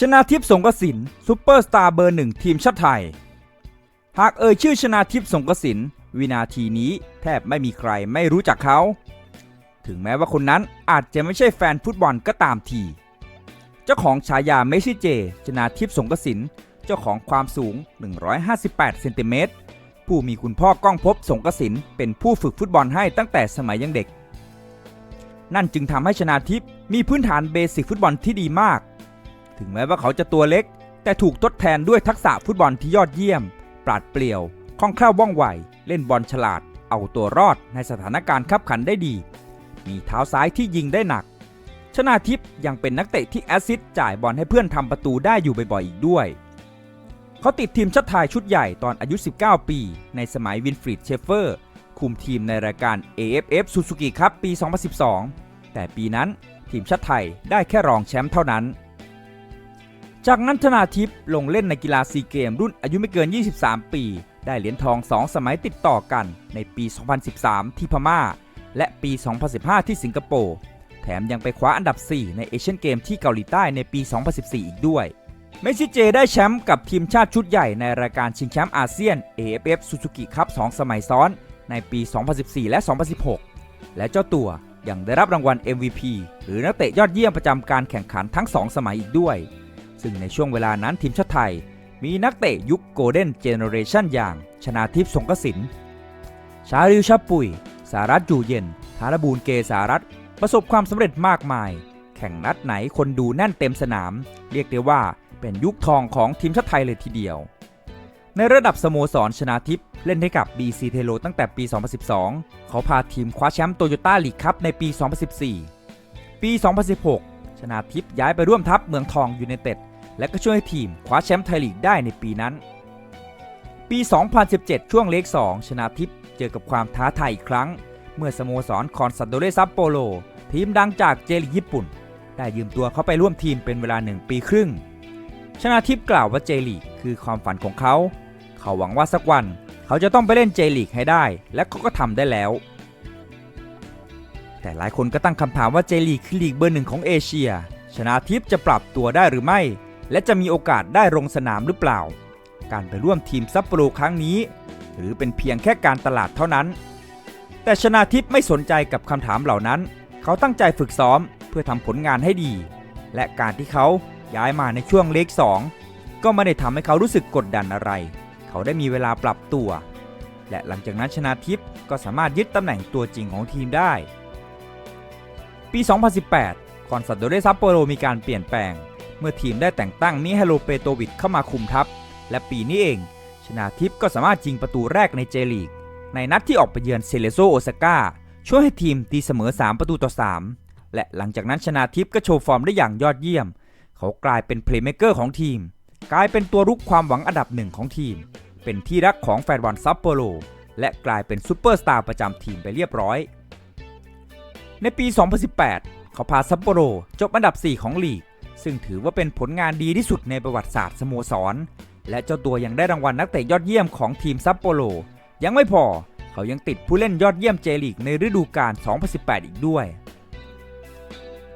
ชนาทิพย์สงกสินซูเปอร์สตาร์เบอร์หนึ่งทีมชาติไทย หากเอ่ยชื่อชนาทิพย์สงกสินวินาทีนี้แทบไม่มีใครไม่รู้จักเขา ถึงแม้ว่าคนนั้นอาจจะไม่ใช่แฟนฟุตบอลก็ตามที เจ้าของฉายาเมซี่เจ ชนาทิพย์สงกสินเจ้าของความสูง 158 เซนติเมตร ผู้มีคุณพ่อก้องพบสงกสินเป็นผู้ฝึกฟุตบอลให้ตั้งแต่สมัยยังเด็ก นั่นจึงทำให้ชนาทิพย์มีพื้นฐานเบสิกฟุตบอลที่ดีมาก ถึงแม้ว่าเขาจะตัวเล็ก แต่ถูกทดแทนด้วยทักษะฟุตบอลที่ยอดเยี่ยม ปราดเปรี่ยวคล่องแคล่วว่องไว เล่นบอลฉลาด เอาตัวรอดในสถานการณ์ขับขันได้ดี มีเท้าซ้ายที่ยิงได้หนัก ชนาทิพย์ยังเป็นนักเตะที่แอสซิสจ่ายบอลให้เพื่อนทำประตูได้อยู่บ่อยๆอีกด้วย เขาติดทีมชาติไทยชุดใหญ่ตอนอายุ 19 ปี ในสมัยวินฟรีดเชฟเฟอร์ คุมทีมในรายการ AFF Suzuki ครับปี 2012 แต่ปีนั้นทีมชาติไทยได้แค่รองแชมป์เท่านั้น จากนั้นธนาทิพย์ลงเล่นในกีฬาซีเกม รุ่นอายุไม่เกิน 23 ปี ได้เหรียญทอง 2 สมัยติดต่อกันในปี 2013 ที่พม่า และปี 2015 ที่สิงคโปร์แถมยังไปคว้าอันดับ 4 ในเอเชียนเกมที่เกาหลีใต้ในปี 2014 อีกด้วย เมสซี่เจได้แชมป์กับทีมชาติชุดใหญ่ในรายการชิงแชมป์อาเซียน AFF Suzuki Cup 2 สมัยซ้อน ในปี 2014 และ 2016 และเจ้าตัวยังได้รับรางวัล MVP หรือนักเตะยอดเยี่ยมประจำการแข่งขันทั้ง 2 สมัยอีกด้วย ซึ่งในช่วงเวลานั้นทีมชาติไทย มีนักเตะยุคโกลเด้นเจเนอเรชันอย่างชนาทิพย์สงกสิน ชาริวชาปุย สารัตจูเย็น ธารบูลเกสารัตประสบความสำเร็จมากมาย แข่งนัดไหนคนดูแน่นเต็มสนาม เรียกได้ว่าเป็นยุคทองของทีมชาติไทยเลยทีเดียว ในระดับสโมสรชนาทิพย์เล่นให้กับ BC เทโลตั้งแต่ปี 2012 เขาพาทีมคว้าแชมป์โตโยต้าลีกครับในปี 2014 ปี 2016 ชนาทิพย์ย้ายไปร่วมทัพเมืองทองยูไนเต็ด และก็ช่วยให้ทีมคว้าแชมป์ไทยลีกได้ในปีนั้น ปี 2017 ช่วงเลข2ชนาทิพย์เจอกับความท้าทายอีกครั้ง เมื่อสโมสรคอนซาโดเรซัปโปโล ทีมดังจากเจลีกญี่ปุ่น ได้ยืมตัวเข้าไปร่วมทีมเป็นเวลาหนึ่งปีครึ่ง ชนาทิพย์กล่าวว่าเจลีกคือความฝันของเขา เขาหวังว่าสักวันเขาจะต้องไปเล่นเจลีกให้ได้ และเขาก็ทำได้แล้วแต่หลายคนก็ตั้งคำถามว่าเจลีกคือลีกเบอร์หนึ่งของเอเชีย ชนาทิพย์จะปรับตัวได้หรือไม่ และจะมีโอกาสได้ลงสนามหรือเปล่า การไปร่วมทีมซัปโปโรครั้งนี้ หรือเป็นเพียงแค่การตลาดเท่านั้น แต่ชนาทิพย์ไม่สนใจกับคำถามเหล่านั้น เขาตั้งใจฝึกซ้อมเพื่อทำผลงานให้ดี และการที่เขาย้ายมาในช่วงเลข2ก็ไม่ได้ทำให้เขารู้สึกกดดันอะไร เขาได้มีเวลาปรับตัว และหลังจากนั้นชนาทิพย์ก็สามารถยึดตำแหน่งตัวจริงของทีมได้ ปี 2018 คอนซาโดเรซัปโปโรมีการเปลี่ยนแปลง เมื่อทีมได้แต่งตั้งมิฮาโลเปโตวิชเข้ามาคุมทัพ และปีนี้เอง ชนาทิพย์ก็สามารถยิงประตูแรกในเจลีก ในนัดที่ออกไปเยือนเซเลโซโอซาก้าช่วยให้ทีมตีเสมอ 3 ประตูต่อ 3 และหลังจากนั้นชนาทิพย์ก็โชว์ฟอร์มได้อย่างยอดเยี่ยม เขากลายเป็นเพลย์เมเกอร์ของทีม กลายเป็นตัวรุกความหวังอันดับหนึ่งของทีม เป็นที่รักของแฟนบอลซัปโปโรและกลายเป็นซูเปอร์สตาร์ประจำทีมไปเรียบร้อย ในปี 2018 เขาพาซัปโปโรจบอันดับ 4 ของลีก ซึ่งถือว่าเป็นผลงานดีที่สุดในประวัติศาสตร์สโมสร และเจ้าตัวยังได้รางวัลนักเตะยอดเยี่ยมของทีมซัปโปโรยังไม่พอเขายังติดผู้เล่นยอดเยี่ยมเจลีกในฤดูกาล 2018 อีกด้วย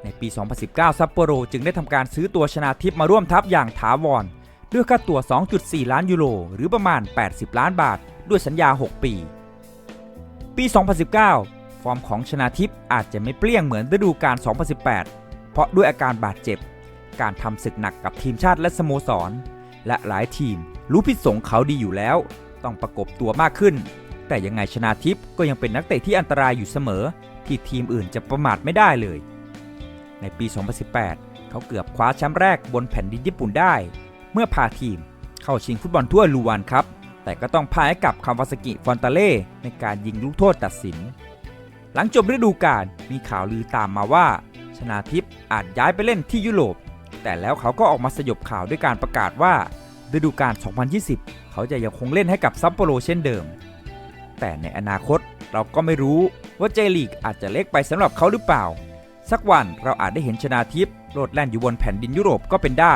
ในปี 2019 ซัปโปโรจึงได้ทำการซื้อตัวชนาทิพย์มาร่วมทัพอย่างถาวร ด้วยค่าตัว 2.4 ล้านยูโร หรือประมาณ 80 ล้านบาท ด้วยสัญญา 6 ปี ปี 2019 ฟอร์มของชนาทิพย์อาจจะไม่เปรี้ยงเหมือนฤดูกาล 2018 เพราะด้วยอาการบาดเจ็บ การทำศึกหนักกับทีมชาติและสโมสร และหลายทีมรู้พิษสงเขาดีอยู่แล้ว ต้องประกบตัวมากขึ้น แต่ยังไงชนาทิพย์ก็ยังเป็นนักเตะที่อันตรายอยู่เสมอ ที่ทีมอื่นจะประมาทไม่ได้เลย ในปี 2018 เขาเกือบคว้าแชมป์แรกบนแผ่นดินญี่ปุ่นได้ เมื่อพาทีมเข้าชิงฟุตบอลทั่วลูวานครับแต่ก็ต้องพ่ายกับคาวาซากิฟอนตาเล่ในการยิงลูกโทษตัดสิน หลังจบฤดูกาลมีข่าวลือตามมาว่า ชนาทิพย์อาจย้ายไปเล่นที่ยุโรป แต่แล้วเขาก็ออกมาสยบข่าวด้วยการประกาศว่าฤดูกาล 2020 เขาจะยังคงเล่นให้กับซัปโปโรเช่นเดิม แต่ในอนาคตเราก็ไม่รู้ว่าเจลีกอาจจะเล็กไปสำหรับเขาหรือเปล่า สักวันเราอาจได้เห็นชนาทิพย์โลดแล่นอยู่บนแผ่นดินยุโรปก็เป็นได้